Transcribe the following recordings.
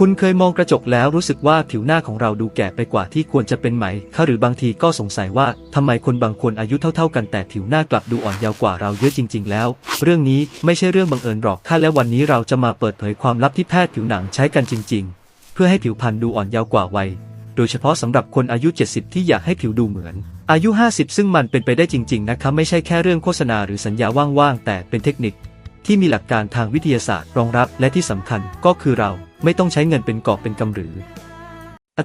คุณเคยมองกระจกแล้วรู้สึกว่าผิวหน้าของเราดูแก่ไปกว่าที่ควรจะเป็นไหมคะหรือบางทีก็สงสัยว่าทำไมคนบางคนอายุเท่า ๆ กันแต่ผิวหน้ากลับดูอ่อนเยาว์กว่าเราเยอะจริง ๆ แล้ว เรื่องนี้ไม่ใช่เรื่องบังเอิญหรอกค่ะและวันนี้เราจะมาเปิดเผยความลับที่แพทย์ผิวหนังใช้กันจริง ๆ เพื่อให้ผิวพรรณดูอ่อนเยาว์กว่าวัยโดยเฉพาะสำหรับคนอายุ 70 ที่อยากให้ผิวดูเหมือน อายุ 50 ซึ่งมันเป็นไปได้จริง ๆ นะครับไม่ใช่แค่เรื่องโฆษณาหรือสัญญาว่างๆแต่เป็นเทคนิค ที่มีหลักการทางวิทยาศาสตร์รองรับและที่สำคัญก็คือเราไม่ต้องใช้เงินเป็นกอบเป็นกำหรือ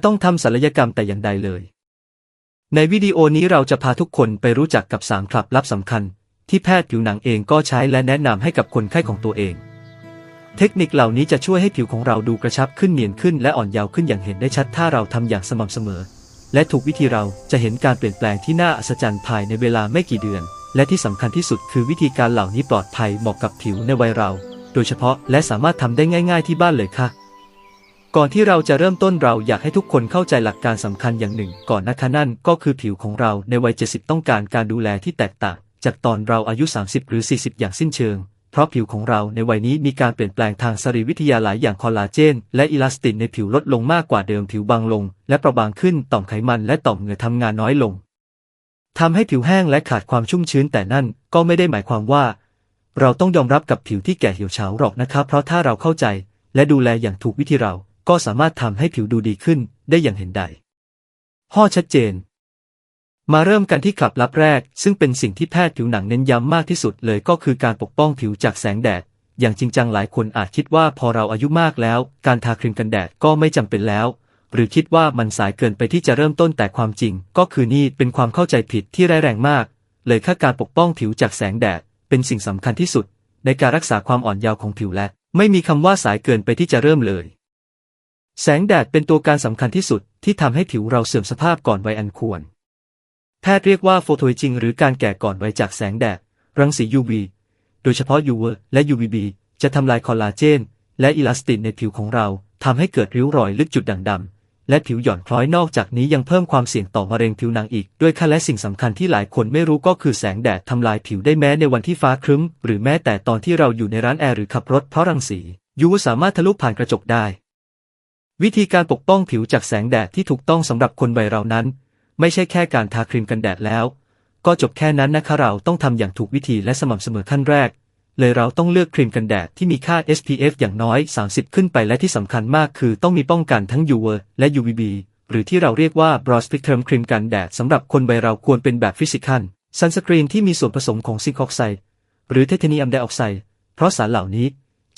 ต้องทำศัลยกรรมแต่อย่างใดเลย ในวิดีโอนี้เราจะพาทุกคนไปรู้จักกับ3คลับลับสำคัญ ที่แพทย์ผิวหนังเองก็ใช้และแนะนำให้กับคนไข้ของตัวเอง เทคนิคเหล่านี้จะช่วยให้ผิวของเราดูกระชับขึ้นเนียนขึ้นและอ่อนเยาว์ขึ้นอย่างเห็นได้ชัดถ้าเราทำอย่างสม่ำเสมอ และถูกวิธีเราจะเห็นการเปลี่ยนแปลงที่น่าอัศจรรย์ภายในเวลาไม่กี่เดือน และที่สำคัญที่สุดคือวิธีการเหล่านี้ปลอดภัยเหมาะกับผิวในวัยเรา โดยเฉพาะและสามารถทำได้ง่าย ๆ ที่บ้านเลยค่ะ ก่อนที่เราจะเริ่มต้นเราอยากให้ทุกคนเข้าใจหลักการสำคัญอย่างหนึ่ง ก่อนนะคะนั่นก็คือผิวของเราในวัย 70 ต้องการการดูแลที่แตกต่าง จากตอนเราอายุ 30 หรือ 40 อย่างสิ้นเชิงเพราะผิวของเราในวัยนี้มีการเปลี่ยนแปลงทางสรีรวิทยาหลายอย่างคอลลาเจน และอิลาสตินในผิวลดลงมากกว่าเดิมผิวบางลง และเปราะบางขึ้นต่อมไขมันและต่อมเหงื่อทำงานน้อยลง ทำให้ผิวแห้งและขาดความชุ่มชื้นแต่นั่นก็ไม่ได้หมายความว่า เราต้องยอมรับกับผิวที่แก่เหี่ยวเฉาหรอกนะครับ เพราะถ้าเราเข้าใจ และดูแลอย่างถูกวิธีเราก็สามารถทำให้ผิวดูดีขึ้นได้อย่างเห็นได้ข้อชัดเจน มาเริ่มกันที่คลับลับแรก ซึ่งเป็นสิ่งที่แพทย์ผิวหนังเน้นย้ำมากที่สุดเลยก็คือการปกป้องผิวจากแสงแดด อย่างจริงจังหลายคนอาจคิดว่าพอเราอายุมากแล้ว การทาครีมกันแดดก็ไม่จำเป็นแล้ว หรือคิดว่ามันสายเกินไปที่จะเริ่มต้นแต่ความจริง ก็คือนี่เป็นความเข้าใจผิดที่ร้ายแรงมาก เลยค่าการปกป้องผิวจากแสงแดด เป็นสิ่งสำคัญที่สุด ในการรักษาความอ่อนเยาว์ของผิวและ ไม่มีคำว่าสายเกินไปที่จะเริ่มเลย แสงแดดเป็นตัวการสำคัญที่สุดที่ทำให้ผิวเราเสื่อมสภาพก่อนวัยอันควร แพทย์เรียกว่าโฟโตอิจิงหรือการแก่ก่อนวัยจากแสงแดด รังสี UV โดยเฉพาะ UV และ UVB จะทำลายคอลลาเจน และอิลาสตินในผิวของเราทำให้เกิดริ้วรอยลึกจุดด่างดำ และผิวหย่อนคล้อยนอกจากนี้ยังเพิ่มความเสี่ยงต่อมะเร็งผิวหนังอีก ด้วยค่ะและสิ่งสำคัญที่หลายคนไม่รู้ก็คือแสงแดดทำลายผิวได้แม้ในวันที่ฟ้าครึ้ม หรือแม้แต่ตอนที่เราอยู่ในร้านแอร์หรือขับรถเพราะรังสี UV สามารถทะลุผ่านกระจกได้ วิธีการปกป้องผิวจากแสงแดดที่ถูกต้องสำหรับคนวัยเรานั้น ไม่ใช่แค่การทาครีมกันแดดแล้ว ก็จบแค่นั้นนะคะเราต้องทำอย่างถูกวิธีและสม่ำเสมอขั้นแรก เลยเราต้องเลือกครีมกันแดดที่มีค่า SPF อย่างน้อย 30 ขึ้นไปและที่สำคัญมากคือต้องมีป้องกันทั้ง UV และ UVB หรือที่เราเรียกว่า broad spectrum ครีมกันแดดสำหรับคนวัยเราควรเป็นแบบฟิสิก a ลซันสกรีนที่มีส่วนผสมของซิงค์ออกไซด์หรือไทเทเนียมไดออกไซด์เพราะสารเหล่านี้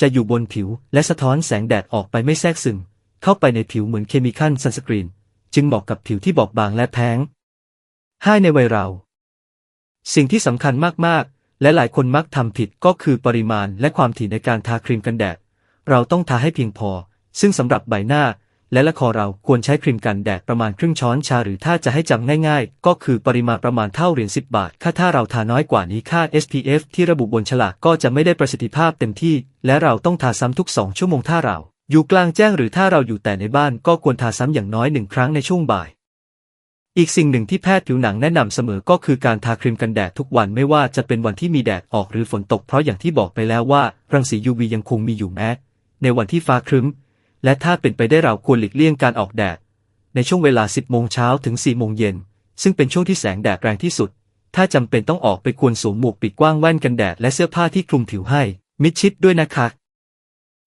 จะอยู่บนผิวและสะท้อนแสงแดดออกไปไม่แทรกซึมเข้าไปในผิวเหมือนเคมีคัลซันสกรีน จึงเหมาะกับผิวที่บอบบางและแพ้งให้ในวัยเรา สิ่งที่สำคัญมาก และหลายคนมักทำผิดก็คือปริมาณและความถี่ในการทาครีมกันแดด เราต้องทาให้เพียงพอ ซึ่งสำหรับใบหน้า และละคอเราควรใช้ครีมกันแดดประมาณครึ่งช้อนชาหรือถ้าจะให้จำง่ายๆ ก็คือปริมาณประมาณเท่าเหรียญ10 บาท ค่าถ้าเราทาน้อยกว่านี้ค่า SPF ที่ระบุบนฉลากก็จะไม่ได้ประสิทธิภาพเต็มที่ และเราต้องทาซ้ำทุก 2 ชั่วโมงถ้าเรา อยู่กลางแจ้งหรือถ้าเราอยู่แต่ในบ้านก็ควรทาซ้ำอย่างน้อยหนึ่งครั้งในช่วงบ่าย อีกสิ่งหนึ่งที่แพทย์ผิวหนังแนะนำเสมอก็คือการทาครีมกันแดดทุกวันไม่ว่าจะเป็นวันที่มีแดดออกหรือฝนตกเพราะอย่างที่บอกไปแล้วว่า รังสี UV ยังคงมีอยู่แม้ ในวันที่ฟ้าครึ้ม และถ้าเป็นไปได้เราควรหลีกเลี่ยงการออกแดด ในช่วงเวลา 10 โมงเช้าถึง 4 โมงเย็น ซึ่งเป็นช่วงที่แสงแดดแรงที่สุด ถ้าจำเป็นต้องออกไปควรสวมหมวกปิดกว้างแว่นกันแดดและเสื้อผ้าที่คลุมผิวให้ มิดชิดด้วยนะคะ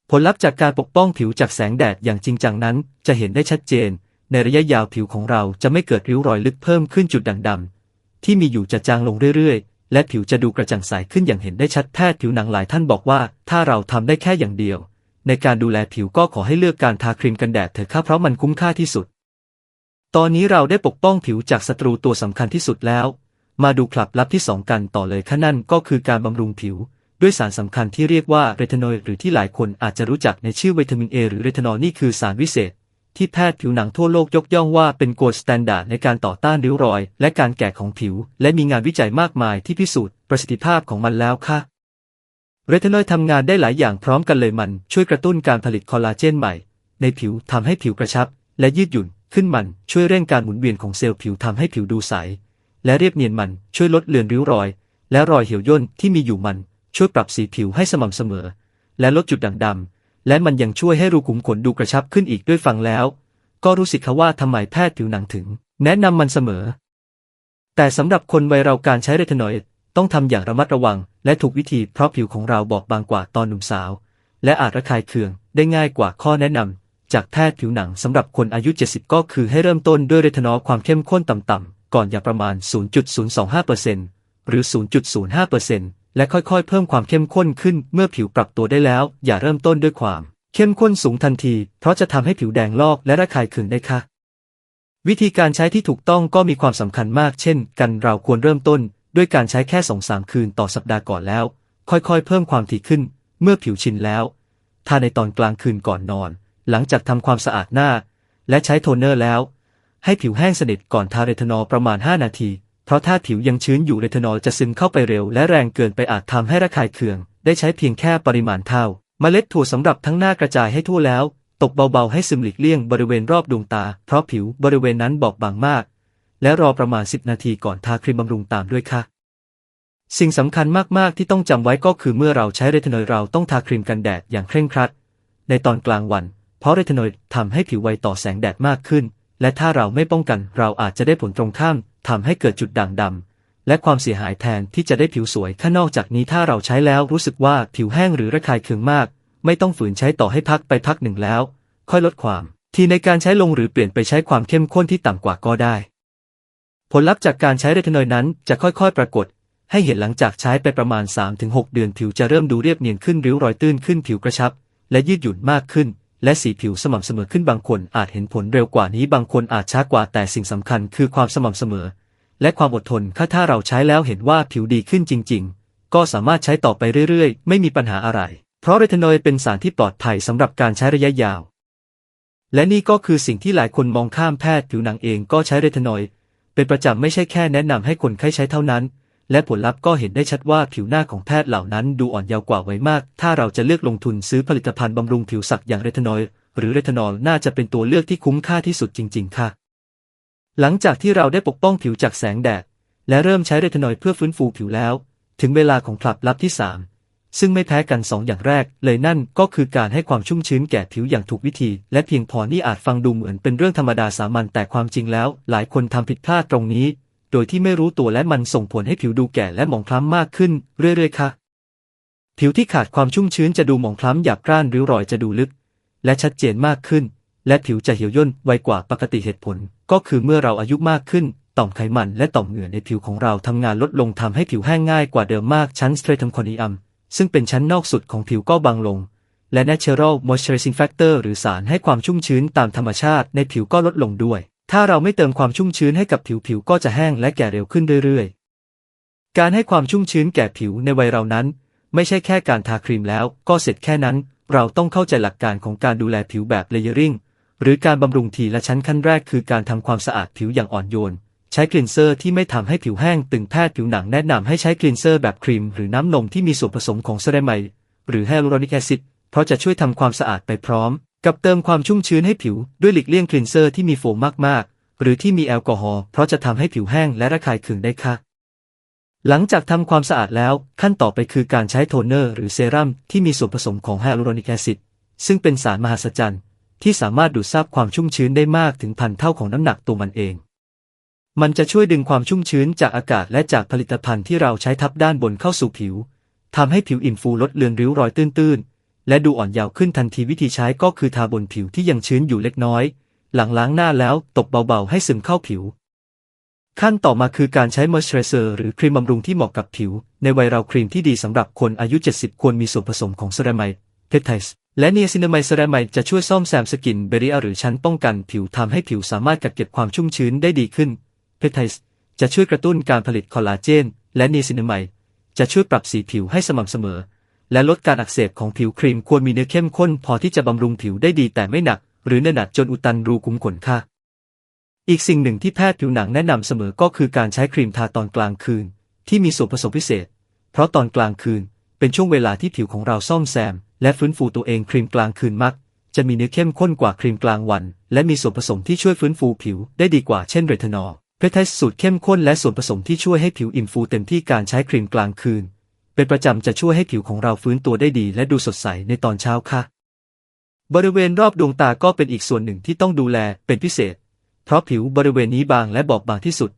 ผลลัพธ์จากการปกป้องผิวจากแสงแดดอย่างจริงจังนั้น จะเห็นได้ชัดเจน ในระยะยาวผิวของเราจะไม่เกิดริ้วรอยลึกเพิ่มขึ้นจุดด่างดำที่มีอยู่จะจางลงเรื่อยๆ และผิวจะดูกระจ่างใสขึ้นอย่างเห็นได้ชัดแพทย์ผิวหนังหลายท่านบอกว่า ถ้าเราทำได้แค่อย่างเดียว ในการดูแลผิวก็ขอให้เลือกการทาครีมกันแดดเถอะครับเพราะมันคุ้มค่าที่สุด ตอนนี้เราได้ปกป้องผิวจากศัตรูตัวสำคัญที่สุดแล้ว มาดูคลับลับที่สองกันต่อเลยค่ะนั่นก็คือการบำรุงผิวด้วยสารสำคัญที่เรียกว่าเรทานอยด์หรือที่หลายคนอาจจะรู้จักในชื่อวิตามินเอหรือเรทานอลนี่คือสารวิเศษ ที่แพทย์ผิวหนังทั่วโลกยกย่องว่าเป็นโกลด์สแตนดาร์ดในการต่อต้านริ้วรอย และการแก่ของผิว และมีงานวิจัยมากมายที่พิสูจน์ประสิทธิภาพของมันแล้วค่ะเรทานอยด์ทำงานได้หลายอย่างพร้อมกันเลยมัน ช่วยกระตุ้นการผลิตคอลลาเจนใหม่ ในผิวทำให้ผิวกระชับ และยืดหยุ่นขึ้นมันช่วยเร่งการหมุนเวียนของเซลล์ผิวทำให้ผิวดูใส และเรียบเนียนมันช่วยลดเลือนริ้วรอย และรอยเหี่ยวย่นที่มีอยู่มัน ช่วยปรับสีผิวให้สม่ำเสมอ และลดจุดด่างดำ และมันยังช่วยให้รูขุมขนดูกระชับขึ้นอีกด้วยฟังแล้ว ก็รู้สิคะว่าทำไมแพทย์ผิวหนังถึง แนะนำมันเสมอ แต่สำหรับคนวัยเราการใช้เรทานอยด์ต้องทำอย่างระมัดระวัง และถูกวิธีเพราะผิวของเราบอบบางกว่าตอนหนุ่มสาว และอาจระคายเคืองได้ง่ายกว่าข้อแนะนำจากแพทย์ผิวหนังสำหรับคนอายุ 70 ก็คือให้เริ่มต้นด้วยเรทานอลความเข้มข้นต่ำๆก่อนอย่างประมาณ 0.025%หรือ 0.05% และค่อยๆ เพิ่มความเข้มข้นขึ้นเมื่อผิวปรับตัวได้แล้ว อย่าเริ่มต้นด้วยความเข้มข้นสูงทันที เพราะจะทำให้ผิวแดงลอกและระคายเคืองได้ค่ะ วิธีการใช้ที่ถูกต้องก็มีความสำคัญมากเช่น กันเราควรเริ่มต้น ด้วยการใช้แค่สองสามคืนต่อสัปดาห์ก่อนแล้ว ค่อยๆ เพิ่มความถี่ขึ้น เมื่อผิวชินแล้ว ทาในตอนกลางคืนก่อนนอน หลังจากทำความสะอาดหน้า และใช้โทนเนอร์แล้ว ให้ผิวแห้งสนิทก่อนทาเรทานอลประมาณ 5 นาที เพราะถ้าผิวยังชื้นอยู่เรทานอลจะซึมเข้าไปเร็วและแรงเกินไปอาจทำให้ระคายเคือง ได้ใช้เพียงแค่ปริมาณเท่าเมล็ดถั่วสำหรับทั้งหน้ากระจายให้ทั่วแล้ว ตกเบาๆให้ซึมหลีกเลี่ยงบริเวณรอบดวงตา เพราะผิวบริเวณนั้นบอบบางมาก และรอประมาณ 10 นาทีก่อนทาครีมบำรุงตามด้วยค่ะ สิ่งสำคัญมากๆที่ต้องจำไว้ก็คือเมื่อเราใช้เรทานอยด์เราต้องทาครีมกันแดดอย่างเคร่งครัด ในตอนกลางวัน เพราะเรทานอยด์ทำให้ผิวไวต่อแสงแดดมากขึ้น และถ้าเราไม่ป้องกันเราอาจจะได้ผลตรงข้ามทำให้เกิดจุดด่างดำและความเสียหายแทนที่จะได้ผิวสวยข้านอกจากนี้ถ้าเราใช้แล้วรู้สึกว่าผิวแห้งหรือระคายเคืองมาก ไม่ต้องฝืนใช้ต่อให้พักไปพักหนึ่งแล้ว ค่อยลดความ ที่ในการใช้ลงหรือเปลี่ยนไปใช้ความเข้มข้นที่ต่ำกว่าก็ได้ ผลลัพธ์จากการใช้เรทานอยนั้นจะค่อยๆ ปรากฏ ให้เห็นหลังจากใช้ไปประมาณ 3-6 เดือนผิวจะเริ่มดูเรียบเนียนขึ้นริ้วรอยตื้นขึ้นผิวกระชับ และยืดหยุ่นมากขึ้น และสีผิวสม่ำเสมอขึ้นบางคนอาจเห็นผลเร็วกว่านี้บางคนอาจช้ากว่าแต่สิ่งสำคัญคือความสม่ำเสมอ และความอดทนถ้าถ้าเราใช้แล้วเห็นว่าผิวดีขึ้นจริง ๆ ก็สามารถใช้ต่อไปเรื่อยๆ ไม่มีปัญหาอะไร เพราะเรทานอยด์เป็นสารที่ปลอดภัยสำหรับการใช้ระยะยาว และนี่ก็คือสิ่งที่หลายคนมองข้ามแพทย์ผิวหนังเองก็ใช้เรทานอยด์เป็นประจำไม่ใช่แค่แนะนำให้คนไข้ใช้เท่านั้น และผลลัพธ์ก็เห็นได้ชัดว่าผิวหน้าของแพทย์เหล่านั้นดูอ่อนเยาว์กว่าไว้มาก ถ้าเราจะเลือกลงทุนซื้อผลิตภัณฑ์บำรุงผิวสักอย่างเรทานอยด์หรือเรทานอลน่าจะเป็นตัวเลือกที่คุ้มค่าที่สุดจริง ๆ ค่ะ หลังจากที่เราได้ปกป้องผิวจากแสงแดด และเริ่มใช้เรทานอยด์เพื่อฟื้นฟูผิวแล้ว ถึงเวลาของคลับลับที่ 3 ซึ่งไม่แพ้กัน 2 อย่างแรก เลยนั่นก็คือการให้ความชุ่มชื้นแก่ผิวอย่างถูกวิธี และเพียงพอนี่อาจฟังดูเหมือนเป็นเรื่องธรรมดาสามัญแต่ความจริงแล้ว หลายคนทำผิดพลาดตรงนี้ โดยที่ไม่รู้ตัวและมันส่งผลให้ผิวดูแก่และหมองคล้ำมากขึ้น เรื่อยๆ ค่ะ ผิวที่ขาดความชุ่มชื้นจะดูหมองคล้ำหยาบกร้านริ้วรอยจะดูลึก และชัดเจนมากขึ้น และผิวจะเหี่ยวย่นไวกว่าปกติเหตุผล ก็คือเมื่อเราอายุมากขึ้น ต่อมไขมันและต่อมเหงื่อในผิวของเราทำงานลดลงทำให้ผิวแห้งง่ายกว่าเดิมมากชั้นสเตรทัมคอนีอัมซึ่งเป็นชั้นนอกสุดของผิวก็บางลง และ Natural Moisturizing Factor หรือสารให้ความชุ่มชื้นตามธรรมชาติในผิวก็ลดลงด้วย ถ้าเราไม่เติมความชุ่มชื้นให้กับผิวผิวก็จะแห้งและแก่เร็วขึ้นเรื่อยๆ การให้ความชุ่มชื้นแก่ผิวในวัยเรานั้น ไม่ใช่แค่การทาครีมแล้วก็เสร็จแค่นั้น เราต้องเข้าใจหลักการของการดูแลผิวแบบเลเยอริงหรือการบำรุงทีละชั้นขั้นแรกคือการทำความสะอาดผิวอย่างอ่อนโยน ใช้คลีนเซอร์ที่ไม่ทำให้ผิวแห้งตึงแพทย์ผิวหนังแนะนำให้ใช้คลีนเซอร์แบบครีมหรือน้ำนมที่มีส่วนผสมของเซรามายด์หรือไฮลูรอนิกแอซิดเพราะจะช่วยทำความสะอาดไปพร้อม กับเติมความชุ่มชื้นให้ผิวด้วยหลีกเลี่ยงคลีนเซอร์ที่มีโฟมมากๆ หรือที่มีแอลกอฮอล์เพราะจะทำให้ผิวแห้งและระคายเคืองได้ค่ะ หลังจากทำความสะอาดแล้วขั้นต่อไปคือการใช้โทนเนอร์หรือเซรั่มที่มีส่วนผสมของไฮลูรอนิกแอซิดซึ่งเป็นสารมหัศจรรย์ที่สามารถดูดซับความชุ่มชื้นได้มากถึงพันเท่าของน้ำหนักตัวมันเอง มันจะช่วยดึงความชุ่มชื้นจากอากาศและจากผลิตภัณฑ์ที่เราใช้ทับด้านบนเข้าสู่ผิวทำให้ผิวอิ่มฟูลดเลือนริ้วรอยตื้นๆ และดูอ่อนเยาว์ขึ้นทันทีวิธีใช้ก็คือทาบนผิวที่ยังชื้นอยู่เล็กน้อย หลังล้างหน้าแล้วตบเบาๆให้ซึมเข้าผิว ขั้นต่อมาคือการใช้มอยส์เจอไรเซอร์หรือครีมบำรุงที่เหมาะกับผิว ในวัยเราครีมที่ดีสำหรับคนอายุ 70 ควรมีส่วนผสมของเซรามายด์เพปไทด์และเนียซินามายด์เซรามายด์จะช่วยซ่อมแซมสกินเบรียหรือชั้นป้องกันผิวทำให้ผิวสามารถกักเก็บความชุ่มชื้นได้ดีขึ้นเพปไทด์จะช่วยกระตุ้นการผลิตคอลลาเจน และเนียซินามายด์จะช่วยปรับสีผิวให้สม่ำเสมอ และลดการอักเสบของผิวครีมควรมีเนื้อเข้มข้นพอที่จะบำรุงผิวได้ดีแต่ไม่หนัก หรือเนื้อหนักจนอุดตันรูขุมขนค่ะ อีกสิ่งหนึ่งที่แพทย์ผิวหนังแนะนำเสมอก็คือการใช้ครีมทาตอนกลางคืน ที่มีส่วนผสมพิเศษ เพราะตอนกลางคืน เป็นช่วงเวลาที่ผิวของเราซ่อมแซม และฟื้นฟูตัวเองครีมกลางคืนมัก จะมีเนื้อเข้มข้นกว่าครีมกลางวัน และมีส่วนผสมที่ช่วยฟื้นฟูผิวได้ดีกว่าเช่นเรทานอลเพทไทส์สูตรเข้มข้นและส่วนผสมที่ช่วยให้ผิวอิ่มฟูเต็มที่การใช้ครีมกลางคืน เป็นประจำจะช่วยให้ผิวของเราฟื้นตัวได้ดีและดูสดใสในตอนเช้าค่ะ บริเวณรอบดวงตาก็เป็นอีกส่วนหนึ่งที่ต้องดูแลเป็นพิเศษ เพราะผิวบริเวณนี้บางและบอบบางที่สุด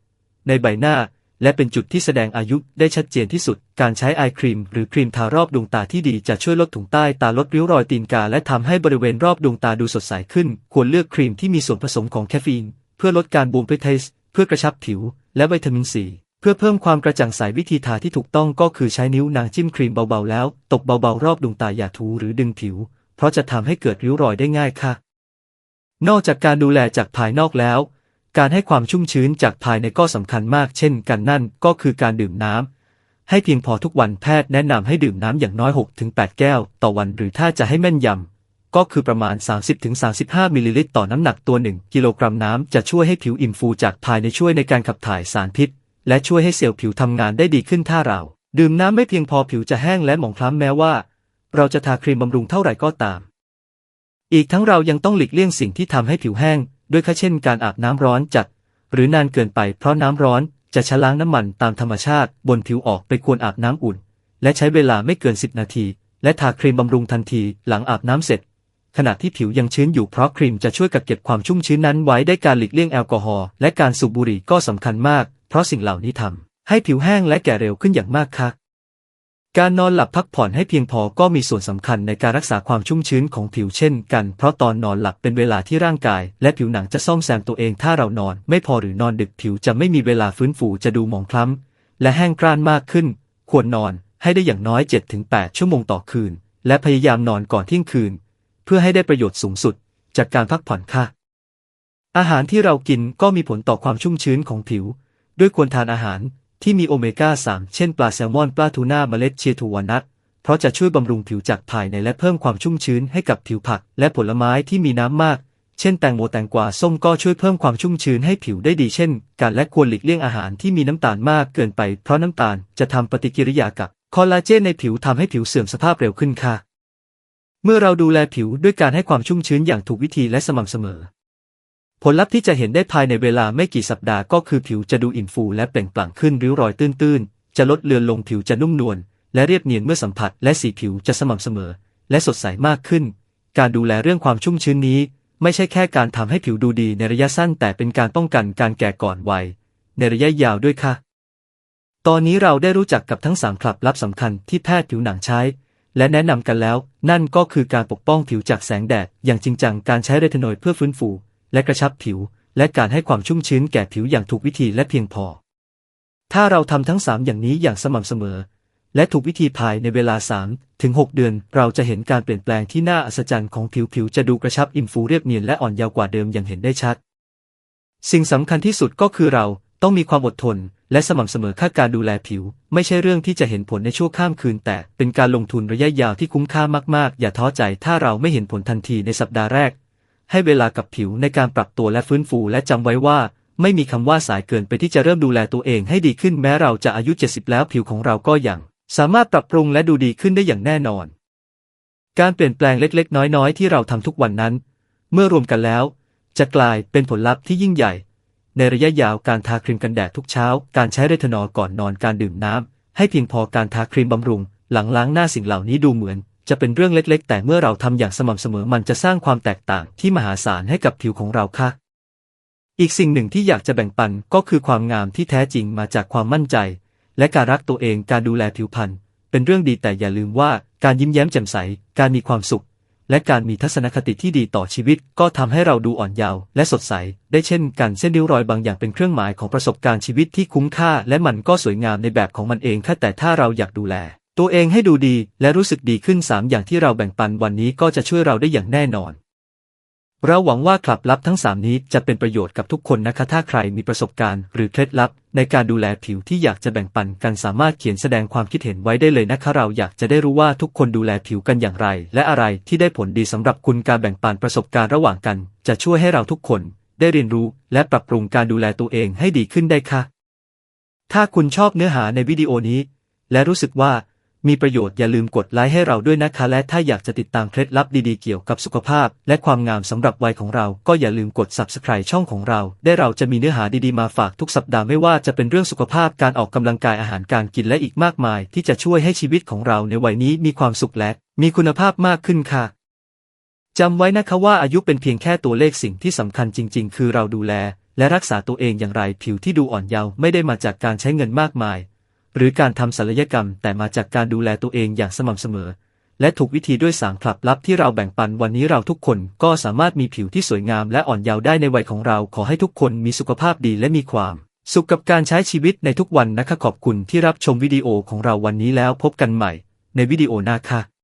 ในใบหน้าและเป็นจุดที่แสดงอายุได้ชัดเจนที่สุด การใช้ไอครีม หรือครีมทารอบดวงตาที่ดีจะช่วยลดถุงใต้ตาลดริ้วรอยตีนกา และทำให้บริเวณรอบดวงตาดูสดใสขึ้น ควรเลือกครีมที่มีส่วนผสมของแคฟฟีน เพื่อลดการบูมเพเทสเพื่อกระชับผิว และวิตามินซี เพื่อเพิ่มความกระจ่างใสวิธีทาที่ถูกต้องก็คือใช้นิ้วนางจิ้มครีมเบาๆแล้ว ตบเบาๆรอบดวงตาอย่าถูหรือดึงผิว เพราะจะทำให้เกิดริ้วรอยได้ง่ายค่ะ นอกจากการดูแลจากภายนอกแล้ว การให้ความชุ่มชื้นจากภายในก็สำคัญมาก เช่นกันนั่นก็คือการดื่มน้ำให้เพียงพอทุกวันแพทย์แนะนำให้ดื่มน้ำอย่างน้อย 6-8 แก้ว ต่อวันหรือถ้าจะให้แม่นยำก็คือประมาณ 30-35 มิลลิลิตรต่อน้ำหนักตัว 1 กิโลกรัมน้ำจะช่วยให้ผิวอิ่มฟูจากภายในช่วยในการขับถ่ายสารพิษ และช่วยให้เซลล์ผิวทำงานได้ดีขึ้นถ้าเรา ดื่มน้ำไม่เพียงพอผิวจะแห้งและหมองคล้ำแม้ว่า เราจะทาครีมบำรุงเท่าไหร่ก็ตาม อีกทั้งเรายังต้องหลีกเลี่ยงสิ่งที่ทำให้ผิวแห้ง ด้วยค่าเช่นการอาบน้ำร้อนจัด หรือนานเกินไปเพราะน้ำร้อนจะชะล้างน้ำมันตามธรรมชาติบนผิวออกไปควรอาบน้ำอุ่น และใช้เวลาไม่เกิน 10 นาที และทาครีมบำรุงทันทีหลังอาบน้ำเสร็จ ขณะที่ผิวยังชื้นอยู่เพราะครีมจะช่วยกักเก็บความชุ่มชื้นนั้นไว้ได้การหลีกเลี่ยงแอลกอฮอล์และการสูบบุหรี่ก็สำคัญมาก เพราะสิ่งเหล่านี้ทำให้ผิวแห้งและแก่เร็วขึ้นอย่างมากค่ะการนอนหลับพักผ่อนให้เพียงพอก็มีส่วนสำคัญในการรักษาความชุ่มชื้นของผิวเช่นกัน เพราะตอนนอนหลับเป็นเวลาที่ร่างกาย และผิวหนังจะซ่อมแซมตัวเองถ้าเรานอน ไม่พอหรือนอนดึกผิวจะไม่มีเวลาฟื้นฟูจะดูหมองคล้ำ และแห้งกร้านมากขึ้น ควรนอนให้ได้อย่างน้อย 7-8 ชั่วโมงต่อคืน และพยายามนอนก่อนเที่ยงคืน เพื่อให้ได้ประโยชน์สูงสุด จากการพักผ่อนค่ะ อาหารที่เรากินก็มีผลต่อความชุ่มชื้นของผิว ด้วยควรทานอาหารที่มีโอเมก้า 3 เช่นปลาแซลมอน ปลาทูน่าเมล็ดเชียทูวานัทเพราะจะช่วยบำรุงผิวจากภายในและเพิ่มความชุ่มชื้นให้กับผิวผักและผลไม้ที่มีน้ำมาก เช่นแตงโมแตงกวาส้มก็ช่วยเพิ่มความชุ่มชื้นให้ผิวได้ดีเช่นกันและควรหลีกเลี่ยงอาหารที่มีน้ำตาลมากเกินไป เพราะน้ำตาลจะทำปฏิกิริยากับคอลลาเจนในผิวทำให้ผิวเสื่อมสภาพเร็วขึ้นค่ะ เมื่อเราดูแลผิวด้วยการให้ความชุ่มชื้นอย่างถูกวิธีและสม่ำเสมอ ผลลัพธ์ที่จะเห็นได้ภายในเวลาไม่กี่สัปดาห์ก็คือผิวจะดูอิ่มฟูและเปล่งปลั่งขึ้นริ้วรอยตื้นๆ จะลดเลือนลงผิวจะนุ่มนวลและเรียบเนียนเมื่อสัมผัส และสีผิวจะสม่ำเสมอ และสดใสมากขึ้น การดูแลเรื่องความชุ่มชื้นนี้ ไม่ใช่แค่การทำให้ผิวดูดีในระยะสั้น แต่เป็นการป้องกันการแก่ก่อนวัย ในระยะยาวด้วยค่ะ ตอนนี้เราได้รู้จักกับทั้งสามคลับลับสำคัญที่แพทย์ผิวหนังใช้ และแนะนำกันแล้ว นั่นก็คือการปกป้องผิวจากแสงแดดอย่างจริงจังการใช้เรทินอยด์เพื่อฟื้นฟู และกระชับผิว และการให้ความชุ่มชื้นแก่ผิวอย่างถูกวิธีและเพียงพอ ถ้าเราทำทั้ง3อย่างนี้อย่างสม่ำเสมอ และถูกวิธีภายในเวลา3ถึง6เดือน เราจะเห็นการเปลี่ยนแปลงที่น่าอัศจรรย์ของผิวผิวจะดูกระชับอิ่มฟูเรียบเนียนและอ่อนเยาว์กว่าเดิมอย่างเห็นได้ชัด สิ่งสำคัญที่สุดก็คือเราต้องมีความอดทน และสม่ำเสมอค่าการดูแลผิว ไม่ใช่เรื่องที่จะเห็นผลในชั่วข้ามคืน แต่เป็นการลงทุนระยะยาวที่คุ้มค่ามากๆ อย่าท้อใจถ้าเราไม่เห็นผลทันทีในสัปดาห์แรก ให้เวลากับผิวในการปรับตัวและฟื้นฟูและจำไว้ว่า ไม่มีคำว่าสายเกินไปที่จะเริ่มดูแลตัวเองให้ดีขึ้นแม้เราจะอายุ 70 แล้วผิวของเราก็ยัง สามารถปรับปรุงและดูดีขึ้นได้อย่างแน่นอน การเปลี่ยนแปลงเล็กๆ น้อยๆ ที่เราทำทุกวันนั้น เมื่อรวมกันแล้ว จะกลายเป็นผลลัพธ์ที่ยิ่งใหญ่ ในระยะยาวการทาครีมกันแดดทุกเช้า การใช้เรทานอลก่อนนอนการดื่มน้ำให้เพียงพอการทาครีมบำรุง หลังล้างหน้าสิ่งเหล่านี้ดูเหมือน จะเป็นเรื่องเล็ก ๆ แต่เมื่อเราทำอย่างสม่ำเสมอมันจะสร้างความแตกต่างที่มหาศาลให้กับผิวของเราค่ะ อีกสิ่งหนึ่งที่อยากจะแบ่งปันก็คือความงามที่แท้จริงมาจากความมั่นใจ และการรักตัวเองการดูแลผิวพรรณเป็นเรื่องดีแต่อย่าลืมว่าการยิ้มแย้มแจ่มใส การมีความสุข และการมีทัศนคติที่ดีต่อชีวิต ก็ทำให้เราดูอ่อนเยาว์และสดใส ได้เช่นกันเส้นริ้วรอยบางอย่างเป็นเครื่องหมายของประสบการณ์ชีวิตที่คุ้มค่า และมันก็สวยงามในแบบของมันเองค่ะแต่ถ้าเราอยากดูแล ตัวเองให้ดูดีและรู้สึกดีขึ้น 3 อย่างที่เราแบ่งปันวันนี้ก็จะช่วยเราได้อย่างแน่นอน เราหวังว่าคลับลับทั้ง 3 นี้จะเป็นประโยชน์กับทุกคนนะคะ ถ้าใครมีประสบการณ์หรือเคล็ดลับ ในการดูแลผิวที่อยากจะแบ่งปันกันสามารถเขียนแสดงความคิดเห็นไว้ได้เลยนะคะ เราอยากจะได้รู้ว่าทุกคนดูแลผิวกันอย่างไร และอะไรที่ได้ผลดีสำหรับคุณการแบ่งปันประสบการณ์ระหว่างกัน จะช่วยให้เราทุกคนได้เรียนรู้และปรับปรุงการดูแลตัวเองให้ดีขึ้นได้ค่ะ ถ้าคุณชอบเนื้อหาในวิดีโอนี้ และรู้สึกว่า มีประโยชน์อย่าลืมกดไลค์ให้เราด้วยนะคะและถ้าอยากจะติดตามเคล็ดลับดีๆเกี่ยวกับสุขภาพ และความงามสำหรับวัยของเรา ก็อย่าลืมกด subscribe ช่องของเรา ได้เราจะมีเนื้อหาดีๆมาฝากทุกสัปดาห์ไม่ว่าจะเป็นเรื่องสุขภาพการออกกำลังกายอาหารการกินและอีกมากมาย ที่จะช่วยให้ชีวิตของเราในวัยนี้มีความสุขและ มีคุณภาพมากขึ้นค่ะจำไว้นะคะว่าอายุเป็นเพียงแค่ตัวเลขสิ่งที่สำคัญจริง ๆ คือเราดูแล และรักษาตัวเองอย่างไรผิวที่ดูอ่อนเยาว์ไม่ได้มาจากการใช้เงินมากมาย หรือการทำศัลยกรรมแต่มาจากการดูแลตัวเองอย่างสม่ำเสมอ และถูกวิธีด้วยสารคลับลับที่เราแบ่งปันวันนี้เราทุกคนก็สามารถมีผิวที่สวยงามและอ่อนเยาว์ได้ในวัยของเราขอให้ทุกคนมีสุขภาพดีและมีความ สุขกับการใช้ชีวิตในทุกวันนะคะขอบคุณที่รับชมวิดีโอของเราวันนี้แล้วพบกันใหม่ ในวิดีโอหน้าค่ะ